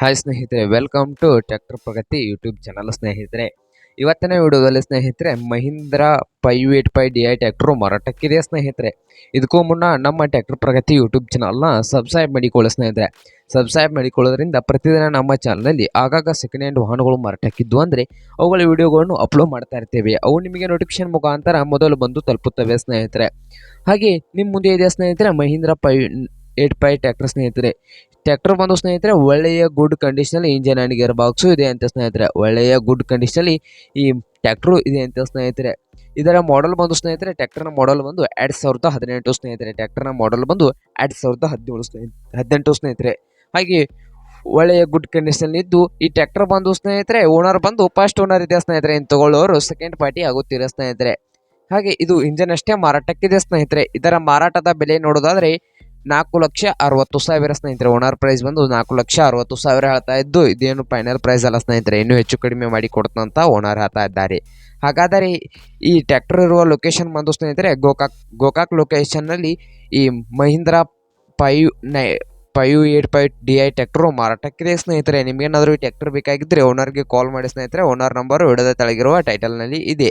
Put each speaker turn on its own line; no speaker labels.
Hi ಸ್ನೇಹಿತರೆ welcome to tractor Pragati YouTube channel ಸ್ನೇಹಿತರೆ. ಇವತ್ತಿನ ವಿಡಿಯೋದಲ್ಲಿ ಸ್ನೇಹಿತರೆ, Mahindra five eight five D I tractor ಮಾರಾಟಕ್ಕಿದೆ ಸ್ನೇಹಿತರೆ. ಇದಕ್ಕೂ ಮುನ್ನ ನಮ್ಮ ಟ್ಯಾಕ್ಟರ್ ಪ್ರಗತಿ ಯೂಟ್ಯೂಬ್ ಚಾನಲ್ನ ಸಬ್ಸ್ಕ್ರೈಬ್ ಮಾಡಿಕೊಳ್ಳಿ ಸ್ನೇಹಿತರೆ. ಸಬ್ಸ್ಕ್ರೈಬ್ ಮಾಡಿಕೊಳ್ಳೋದ್ರಿಂದ ಪ್ರತಿದಿನ ನಮ್ಮ ಚಾನಲಲ್ಲಿ ಆಗಾಗ ಸೆಕೆಂಡ್ ಹ್ಯಾಂಡ್ ವಾಹನಗಳು ಮಾರಾಟಕ್ಕಿದ್ದು ಅಂದರೆ, ಅವುಗಳ ವಿಡಿಯೋಗಳನ್ನು ಅಪ್ಲೋಡ್ ಮಾಡ್ತಾ ಇರ್ತೇವೆ. ಅವು ನಿಮಗೆ ನೋಟಿಫಿಕೇಶನ್ ಮುಖಾಂತರ ಮೊದಲು ಬಂದು ತಲುಪುತ್ತವೆ ಸ್ನೇಹಿತರೆ. ಹಾಗೆ ನಿಮ್ಮ ಮುಂದೆ ಇದೆ ಸ್ನೇಹಿತರೆ, Mahindra five eight five tractor ಸ್ನೇಹಿತರೆ. ಟ್ರ್ಯಾಕ್ಟರ್ ಬಂದು ಸ್ನೇಹಿತರೆ, ಒಳ್ಳೆಯ ಗುಡ್ ಕಂಡೀಷನಲ್ಲಿ ಇಂಜಿನ್ ಆ್ಯಂಡ್ ಗೇರ್ ಬಾಕ್ಸು ಇದೆ ಅಂತ ಸ್ನೇಹಿತರೆ. ಒಳ್ಳೆಯ ಗುಡ್ ಕಂಡೀಷನಲ್ಲಿ ಈ ಟ್ಯಾಕ್ಟ್ರು ಇದೆ ಅಂತ ಸ್ನೇಹಿತರೆ. ಇದರ ಮಾಡಲ್ ಬಂದು ಸ್ನೇಹಿತರೆ ಟ್ಯಾಕ್ಟರ್ನ ಮಾಡಲ್ ಬಂದು ಎರಡು ಸಾವಿರದ ಹದಿನೆಂಟು ಸ್ನೇಹಿತರೆ. ಟ್ರ್ಯಾಕ್ಟರ್ನ ಮಾಡಲ್ ಬಂದು ಎರಡು ಸಾವಿರದ ಹದಿನೇಳು ಸ್ನೇಹಿತ ಹದಿನೆಂಟು ಸ್ನೇಹಿತರೆ. ಹಾಗೆ ಒಳ್ಳೆಯ ಗುಡ್ ಕಂಡೀಷನ್ ಇದ್ದು, ಈ ಟ್ರ್ಯಾಕ್ಟರ್ ಬಂದು ಸ್ನೇಹಿತರೆ ಓನರ್ ಬಂದು ಫಸ್ಟ್ ಓನರ್ ಇದೆ ಸ್ನೇಹಿತರೆ. ಇನ್ನು ತಗೊಳ್ಳೋರು ಸೆಕೆಂಡ್ ಪಾರ್ಟಿ ಆಗುತ್ತೀರ ಸ್ನೇಹಿತರೆ. ಹಾಗೆ ಇದು ಇಂಜನ್ ಅಷ್ಟೇ ಮಾರಾಟಕ್ಕಿದೆ ಸ್ನೇಹಿತರೆ. ಇದರ ಮಾರಾಟದ ಬೆಲೆ ನೋಡೋದಾದ್ರೆ ನಾಲ್ಕು ಲಕ್ಷ ಅರವತ್ತು ಸಾವಿರ ಸ್ನೇಹಿತರೆ, ಓನರ್ ಪ್ರೈಸ್ ಬಂದು ನಾಲ್ಕು ಲಕ್ಷ ಅರವತ್ತು ಸಾವಿರ ಹೇಳ್ತಾ ಇದ್ದು, ಇದೇನು ಫೈನಲ್ ಪ್ರೈಸ್ ಅಲ್ಲ ಸ್ನೇಹಿತರೆ, ಇನ್ನೂ ಹೆಚ್ಚು ಕಡಿಮೆ ಮಾಡಿ ಕೊಡ್ತಂತ ಓನರ್ ಹೇಳ್ತಾ ಇದ್ದಾರೆ. ಹಾಗಾದರೆ ಈ ಟ್ರ್ಯಾಕ್ಟರ್ ಇರುವ ಲೊಕೇಶನ್ ಬಂದು ಸ್ನೇಹಿತರೆ, ಗೋಕಾಕ್ ಗೋಕಾಕ್ ಲೊಕೇಶನ್ನಲ್ಲಿ ಈ Mahindra five nine five eight five D I tractor ಮಾರಾಟಕ್ಕಿದೆ ಸ್ನೇಹಿತರೆ. ನಿಮಗೇನಾದರೂ ಈ ಟ್ರ್ಯಾಕ್ಟರ್ ಬೇಕಾಗಿದ್ದರೆ ಓನರ್ಗೆ ಕಾಲ್ ಮಾಡಿ ಸ್ನೇಹಿತರೆ ಓನರ್ ನಂಬರು ಹಿಡದ ತೆಳಗಿರುವ ಟೈಟಲ್ನಲ್ಲಿ ಇದೆ.